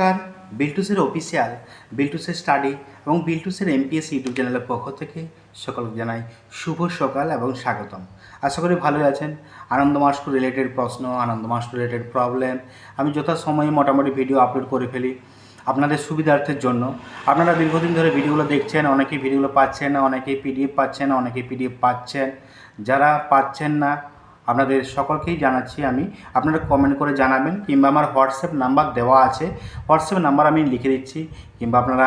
নমস্কার বিলটুসের official, বিলটুসের study এবং বিলটুসের amps YouTube চ্যানেলের পক্ষ থেকে সকলকে জানাই শুভ সকাল এবং স্বাগতম। আশা করি ভালোই আছেন। আনন্দ মাস্ক রিলেটেড প্রশ্ন, আনন্দ মাস্ক রিলেটেড প্রবলেম আমি যথাসময়ে মোটামুটি ভিডিও আপলোড করে ফেলি আপনাদের সুবিধার্থের জন্য। আপনারা দীর্ঘদিন ধরে ভিডিওগুলো দেখছেন, অনেকেই ভিডিওগুলো পাচ্ছেন অনেকেই পিডিএফ পাচ্ছেন, অনেকেই পিডিএফ পাচ্ছেন। যারা পাচ্ছেন না আপনাদের সকলকেই জানাচ্ছি আমি। আপনারা কমেন্ট করে জানাবেন কিংবা আমার হোয়াটসঅ্যাপ নাম্বার দেওয়া আছে। হোয়াটসঅ্যাপ নাম্বার আমি লিখে দিচ্ছি কিংবা আপনারা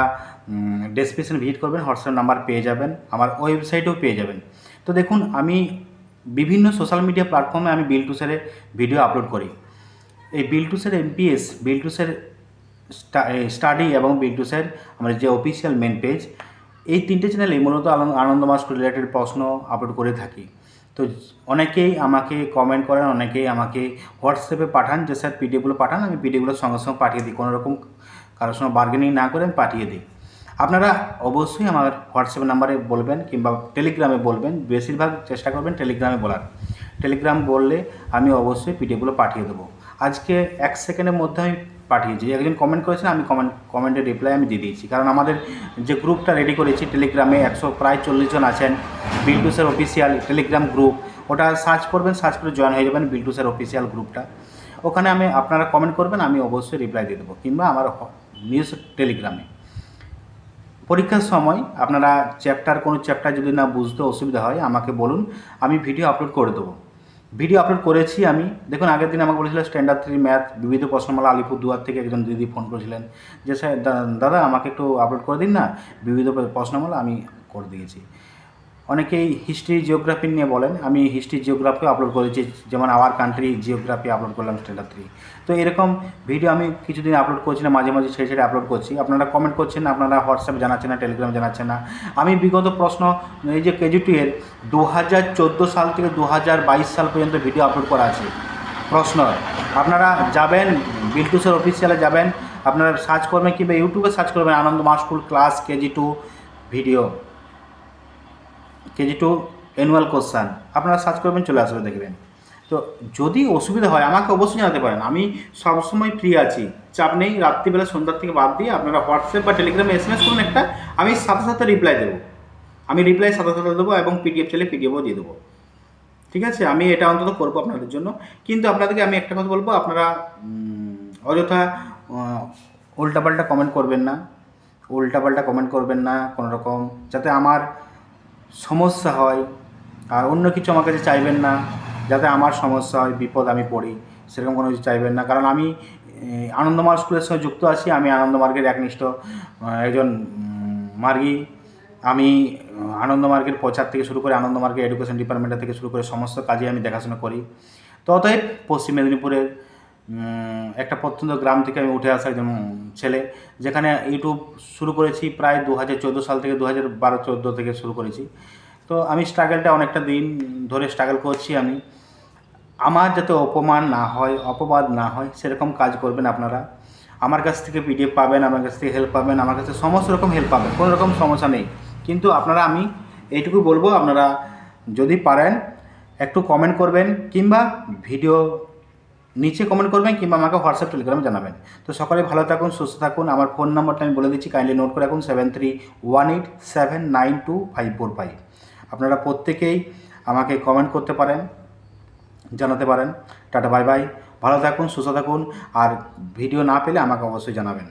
ডেসক্রিপশন ভিজিট করবেন হোয়াটসঅ্যাপ নাম্বার পেয়ে যাবেন, আমার ওয়েবসাইটেও পেয়ে যাবেন। তো দেখুন, আমি বিভিন্ন সোশ্যাল মিডিয়া প্ল্যাটফর্মে আমি বিলটুসের ভিডিও আপলোড করি। এই বিলটুসের এমপিএস বিলটুসের স্টাডি এবং বিলটুসের আমার যে অফিসিয়াল মেন পেজ এই তিনটে চ্যানেলে মূলত আনন্দ- মাস্ক রিলেটেড প্রশ্ন আপলোড করে থাকি। তো অনেকেই আমাকে কমেন্ট করেন, অনেকেই আমাকে হোয়াটসঅ্যাপে পাঠান যে, স্যার পিডিএফগুলো পাঠান, আমি পিডিএফগুলো সঙ্গে সঙ্গে পাঠিয়ে দিই। কোনোরকম কারোর সঙ্গে বার্গেনিং না করে আমি পাঠিয়ে দিই। আপনারা অবশ্যই আমার হোয়াটসঅ্যাপ নাম্বারে বলবেন কিংবা টেলিগ্রামে বলবেন। বেশিরভাগ চেষ্টা করবেন টেলিগ্রামে বলার। টেলিগ্রাম বললে আমি অবশ্যই পিডিএফগুলো পাঠিয়ে দেবো। আজকে এক সেকেন্ডের মধ্যে আমি পাঠিয়েছি একজন কমেন্ট করেছেন, আমি কমেন্ট কমেন্টের রিপ্লাই আমি দিয়ে দিয়েছি। কারণ আমাদের যে গ্রুপটা রেডি করেছি টেলিগ্রামে একশো প্রায় চল্লিশ জন আছেন। বিলটুসের অফিসিয়াল টেলিগ্রাম গ্রুপ ওটা সার্চ করবেন সার্চ করে জয়েন হয়ে যাবেন বিলটুসের অফিসিয়াল গ্রুপটা ওখানে আমি আপনারা কমেন্ট করবেন, আমি অবশ্যই রিপ্লাই দিয়ে দেবো, কিংবা আমার নিউজ টেলিগ্রামে পরীক্ষার সময় আপনারা চ্যাপ্টার কোনো চ্যাপ্টার যদি না বুঝতে অসুবিধা হয়, আমাকে বলুন, আমি ভিডিও আপলোড করে দেবো। ভিডিও আপলোড করেছি আমি। দেখুন, আগের দিন আমাকে বলেছিল স্ট্যান্ডার্ড থ্রি ম্যাথ বিবিধ প্রশ্নমালা, আলিপুরদুয়ার থেকে একজন দিদি ফোন করেছিলেন। যে, স্যার দাদা, আমাকে একটু আপলোড করে দিন না, বিবিধ প্রশ্নমালা আমি করে দিয়েছি। অনেকেই হিস্ট্রি জিওগ্রাফি নিয়ে বলেন। আমি হিস্ট্রি জিওগ্রাফি আপলোড করেছি, যেমন আওয়ার কান্ট্রি জিওগ্রাফি আপলোড করলাম স্ট্যান্ডার্ড থ্রি তো এরকম ভিডিও আমি কিছুদিন আপলোড করছি না মাঝে মাঝে ছেড়ে ছেড়ে আপলোড করছি। আপনারা কমেন্ট করছেন, আপনারা হোয়াটসঅ্যাপ জানাচ্ছেন না টেলিগ্রামে জানাচ্ছেন না। আমি বিগত প্রশ্ন, এই যে কেজি টু এর দু হাজার চোদ্দ সাল থেকে দু হাজার বাইশ সাল পর্যন্ত ভিডিও আপলোড করা আছে। প্রশ্ন, আপনারা যাবেন, বিলটুসের অফিসিয়ালে যাবেন, আপনারা সার্চ করবেন কিংবা ইউটিউবে সার্চ করবেন Ananda মাস্কুল class KG two video KG two annual question আপনারা সার্চ করবেন, চলে আসবে, দেখবেন। তো যদি অসুবিধা হয়, আমাকে অবশ্যই জানাতে পারেন। আমি সবসময় ফ্রি আছি। চাপ নেই, রাত্রিবেলা, সন্ধ্যার থেকে বাদ দিয়ে আপনারা হোয়াটসঅ্যাপ বা টেলিগ্রামে এস এম এস করুন একটা। আমি সাথে সাথে রিপ্লাই দেবো। আমি রিপ্লাই সাথে সাথে দেবো এবং পিডিএফ চাইলে পিডিএফও দিয়ে দেবো। ঠিক আছে? আমি এটা অন্তত করব আপনাদের জন্য। কিন্তু আপনাদেরকে আমি একটা কথা বলব, আপনারা অযথা উল্টাপাল্টা কমেন্ট করবেন না। উল্টাপাল্টা কমেন্ট করবেন না কোনো রকম যাতে আমার সমস্যা হয় আর অন্য কিছু আমার কাছে চাইবেন না, যাতে আমার সমস্যা হয়, বিপদ আমি পড়ি, সেরকম কোনো কিছু চাইবেন না। কারণ আমি আনন্দমার্গ স্কুলের সঙ্গে যুক্ত আছি, আমি আনন্দমার্গের একনিষ্ঠ একজন মার্গী। আমি আনন্দমার্গের প্রচার থেকে শুরু করে আনন্দমার্গের এডুকেশন ডিপার্টমেন্টের থেকে শুরু করে সমস্ত কাজে আমি দেখাশোনা করি। তো অতএব পশ্চিম মেদিনীপুরের একটা প্রত্যন্ত গ্রাম থেকে আমি উঠে আসা একজন ছেলে, যেখানে ইউটিউব শুরু করেছি প্রায় দু হাজার চোদ্দ সাল থেকে দু হাজার বারো চোদ্দ থেকে শুরু করেছি। তো আমি স্ট্রাগলটা অনেকটা দিন ধরে স্ট্রাগল করছি আমি। আমার যাতে অপমান না হয়, অপবাদ না হয়, সেরকম কাজ করবেন আপনারা। আমার কাছ থেকে পিডিএফ পাবেন, আমার কাছ থেকে হেল্প পাবেন, আমার কাছে সমস্ত রকম হেল্প পাবেন, কোনো রকম সমস্যা নেই। কিন্তু আপনারা, আমি এইটুকু বলব, আপনারা যদি পারেন, একটু কমেন্ট করবেন, কিংবা ভিডিও নিচে কমেন্ট করবেন কিংবা আমাকে হোয়াটসঅ্যাপ টেলিগ্রামে জানাবেন। তো সকালে ভালো থাকুন, সুস্থ থাকুন। আমার ফোন নাম্বারটা আমি বলে দিচ্ছি কাইন্ডলি নোট করে রাখুন seven three one eight seven nine two five four five আপনারা প্রত্যেকেই আমাকে কমেন্ট করতে পারেন, জানাতে পারেন। টাটা বাই বাই ভালো থাকুন, সুস্থ থাকুন। আর ভিডিও না পেলে আমাকে অবশ্যই জানাবেন।